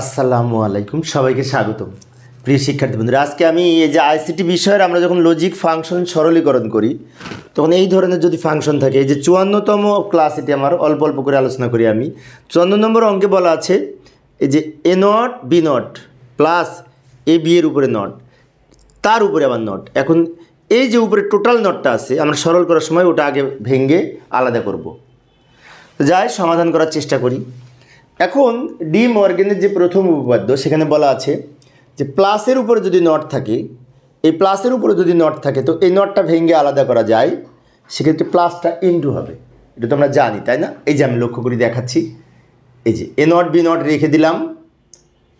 আসসালামু আলাইকুম, সবাইকে স্বাগতম। প্রিয় শিক্ষার্থী বন্ধুরা, আজকে আমি এই যে আইসিটি বিষয়ের আমরা যখন লজিক ফাংশন সরলীকরণ করি, তখন এই ধরনের যদি ফাংশন থাকে, এই যে চুয়ান্নতম ক্লাস এটি আমার অল্প অল্প করে আলোচনা করি আমি, চুয়ান্ন নম্বর অঙ্কে বলা আছে, এই যে A not B not plus A B এর উপরে নট তার উপরে আবার নট এখন এই যে উপরে টোটাল নটটা আছে, আমরা সরল করার সময় ওটা আগে ভেঙে আলাদা করব। যাই, সমাধান করার চেষ্টা করি। এখন ডি মর্গেনের যে প্রথম উপপাদ্য, সেখানে বলা আছে যে প্লাসের উপরে যদি নট থাকে, এই প্লাসের উপরে যদি নট থাকে, তো এই নটটা ভেঙে আলাদা করা যায়, সেক্ষেত্রে প্লাসটা ইনটু হবে। এটা তো আমরা জানি, তাই না? এই যে আমি লক্ষ্য করি দেখাচ্ছি, এই যে এ নট, বি নট রেখে দিলাম,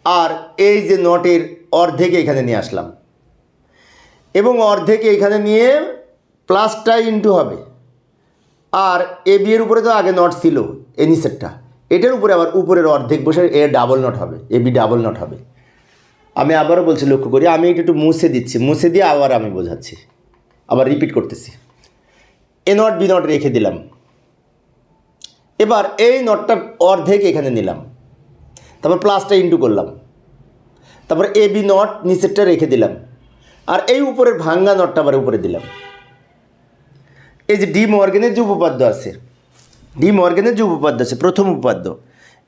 আর এই যে নটের অর্ধেক এখানে নিয়ে আসলাম। এবং অর্ধেক এখানে নিয়ে প্লাসটা ইনটু হবে। আর এ বি এর উপরে তো আগে নট ছিল, এ নিচেরটা। এটার উপরে আবার উপরের অর্ধেক বসে এ ডাবল নট হবে, এ বি ডাবল নট হবে। আমি আবারও বলছি, লক্ষ্য করি, আমি এটা একটু মুছে দিচ্ছি, মুছে দিয়ে আবার আমি বোঝাচ্ছি। আবার রিপিট করতেছি। এ নট বি নট রেখে দিলাম। এবার এই নটটা অর্ধেক এখানে নিলাম। তারপর প্লাসটা ইন্টু করলাম। তারপর এ বি নট নিচেরটা রেখে দিলাম। আর এই উপরের ভাঙ্গা নটটা আবার উপরে দিলাম। এই যে ডি মর্গেনের যে উপপাদ্য আছে ডি মর্গেনের যে উপপাদ্য আছে, প্রথম উপপাদ্য,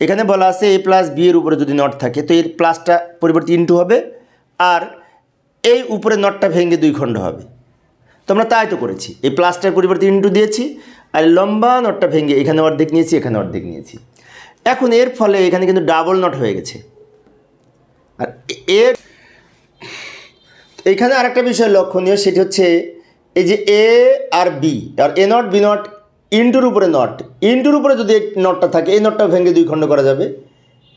এখানে বলা আছে এ প্লাস বি এর উপরে যদি নট থাকে, তো এর প্লাসটা পরিবর্তে ইন্টু হবে আর এই উপরে নটটা ভেঙে দুই খণ্ড হবে। তো আমরা তাই তো করেছি, এই প্লাসটার পরিবর্তে ইন্টু দিয়েছি আর লম্বা নটটা ভেঙে এখানে অর্ধেক নিয়েছি, এখানে অর্ধেক নিয়েছি। এখন এর ফলে এখানে কিন্তু ডাবল নট হয়ে গেছে। আর এর এখানে আরেকটা বিষয় লক্ষণীয়, সেটি হচ্ছে এই যে এ আর বি, আর এ নট, বি নট ইন্টুর উপরে নট। ইন্টুর উপরে যদি এই নটটা থাকে, এই নটটা ভেঙে দুই খণ্ড করা যাবে,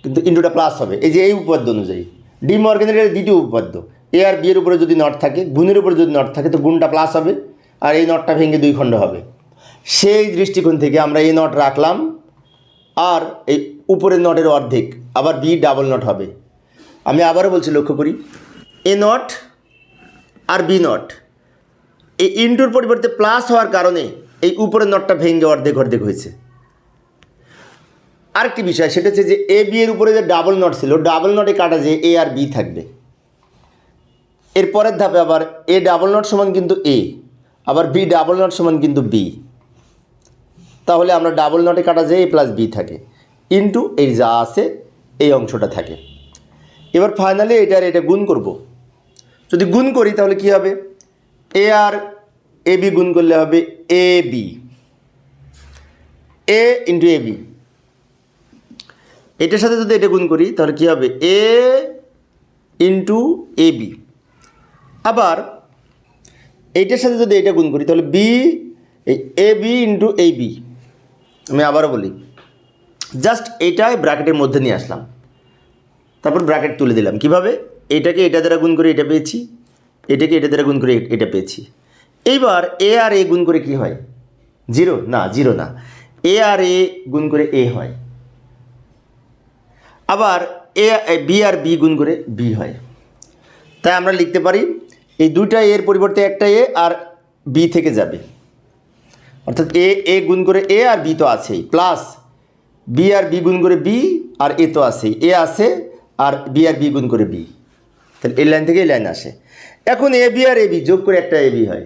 কিন্তু ইন্টুটা প্লাস হবে। এই যে এই উপপাদ্য অনুযায়ী। ডি মর্গেনের দ্বিতীয় উপপাদ্য। এ আর বি এর উপরে যদি নট থাকে, গুণের উপরে যদি নট থাকে, তো গুণটা প্লাস হবে, আর এই নটটা ভেঙে দুই খণ্ড হবে। সেই দৃষ্টিকোণ থেকে আমরা এই নট রাখলাম, আর এই উপরের নটের অর্ধেক, আবার বি ডাবল নট হবে। আমি আবারও বলছি, লক্ষ্য করি। এ নট আর বি নট। এই ইন্টুর পরিবর্তে প্লাস হওয়ার কারণে এই উপরের নটটা ভেঙে অর্ধেক অর্ধেক হয়েছে। আরেকটি বিষয়, সেটা হচ্ছে যে এ বি এর উপরে যে ডাবল নট ছিল ডাবল নটে কাটা যে এ আর বি থাকবে। এর পরের ধাপে আবার এ ডাবল নট সমান কিন্তু এ আবার বি ডাবল নট সমান কিন্তু বি তাহলে আমরা ডাবল নটে কাটা যে এ প্লাস বি থাকে ইন্টু এই যা আছে, এই অংশটা থাকে। এবার ফাইনালি এটা আর এটা গুণ করব। যদি গুণ করি তাহলে কি হবে? এ আর এ বি গুণ করলে হবে A B A into A B এটার সাথে যদি এটা গুণ করি, তাহলে কি হবে? এ ইন্টু এ বি আবার এইটার সাথে যদি এটা গুণ করি, তাহলে B A B into A B আমি আবারও বলি জাস্ট এইটাই ব্র্যাকেটের মধ্যে নিয়ে আসলাম। তারপর ব্র্যাকেট তুলে দিলাম। কীভাবে? এটাকে এটা দ্বারা গুণ করে এটা পেয়েছি, এটাকে এটা দ্বারা গুণ করে এটা পেয়েছি। এইবার এ আর এ গুণ করে কি হয়? জিরো? না জিরো না। এ আর এ গুণ করে এ হয়। আবার এ বি আর বি গুণ করে বি হয়। তাই আমরা লিখতে পারি, এই দুইটা এর পরিবর্তে একটা এ আর বি থেকে যাবে। অর্থাৎ এ এ গুণ করে এ আর বি তো আছেই। প্লাস বি আর বি গুণ করে বি আর এ তো আছেই। এ আছে আর বি আর বি গুণ করে বি। তাহলে এই লাইন থেকে এই লাইন আসে। এখন এ, বি আর এ, বি যোগ করে একটা এ, বি হয়।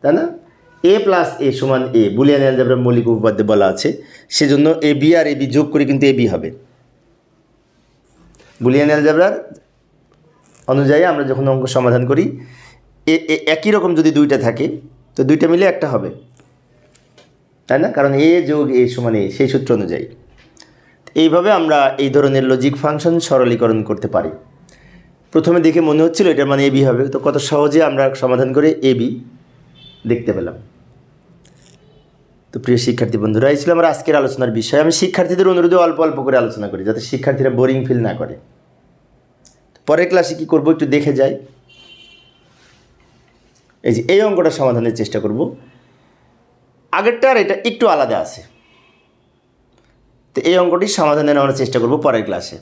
তাই না? এ প্লাস এ সমান এ বুলিয়ান অ্যালজাবরার মৌলিক উপপাদ্যে বলা আছে। সেজন্য এ বি আর এ বি যোগ করে কিন্তু এ বি হবে। বুলিয়ান অ্যালজাবরার অনুযায়ী আমরা যখন অঙ্ক সমাধান করি, এ, এ- একই রকম যদি দুইটা থাকে, তো দুইটা মিলে একটা হবে। তাই না? কারণ এ যোগ এ সমান এ সেই সূত্র অনুযায়ী। এইভাবে আমরা এই ধরনের লজিক ফাংশন সরলীকরণ করতে পারি। প্রথমে দেখে মনে হচ্ছিল এটার মানে এবি হবে। তো কত সহজে আমরা সমাধান করে এবি দেখতে পেলাম। তো প্রিয় শিক্ষার্থী বন্ধুরা, এই ছিল আমার আজকের আলোচনার বিষয়। আমি শিক্ষার্থীদের অনুরোধে অল্প অল্প করে আলোচনা করি, যাতে শিক্ষার্থীরা বোরিং ফিল না করে। পরের ক্লাসে কী করব একটু দেখে যাই। এই যে, এই অঙ্কটা সমাধানের চেষ্টা করব। আগেরটা আর এটা একটু আলাদা আছে। তো এই অঙ্কটি সমাধানের আমরা চেষ্টা করব পরের ক্লাসে